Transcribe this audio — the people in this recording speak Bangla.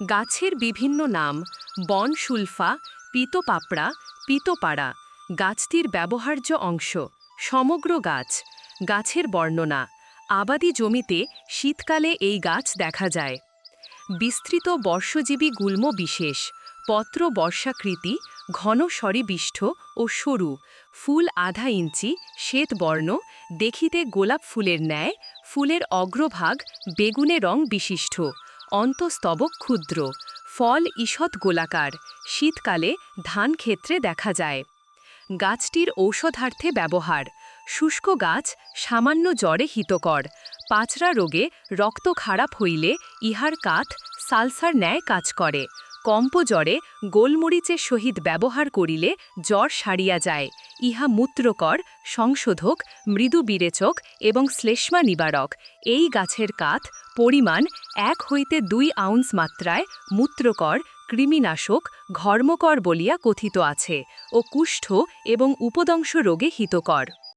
গাছের বিভিন্ন নাম, বন সুলফা পিতপাপড়া পিতপাড়া গাছটির ব্যবহার্য অংশ, সমগ্র গাছ, গাছের বর্ণনা, আবাদি জমিতে শীতকালে এই গাছ দেখা যায়। বিস্তৃত বর্ষজীবী গুল্ম বিশেষ, পত্র বর্ষাকৃতি, ঘন সরিবিষ্ঠ ও সরু, ফুল আধা ইঞ্চি শ্বেতবর্ণ দেখিতে গোলাপ ফুলের ন্যায়, ফুলের অগ্রভাগ, বেগুনে রং বিশিষ্ট অন্তস্তবক ক্ষুদ্র, ফল ঈষৎ গোলাকার, শীতকালে ধান ক্ষেত্রে দেখা যায়। গাছটির ঔষধার্থে ব্যবহার, শুষ্ক গাছ সামান্য জ্বরে হিতকর পাচরা রোগে রক্ত খারাপ হইলে ইহার কাঠ সালসার ন্যায় কাজ করে। কম্প জ্বরে গোলমরিচের সহিত ব্যবহার করিলে জ্বর সারিয়া যায়। ইহা মূত্রকর, সংশোধক মৃদু বিরেচক এবং শ্লেষ্মা নিবারক এই গাছের কাঠ পরিমাণ এক হইতে দুই আউন্স মাত্রায় মূত্রকর, কৃমিনাশক, ঘর্মকর বলিয়া কথিত আছে ও কুষ্ঠ এবং উপদংশ রোগে হিতকর।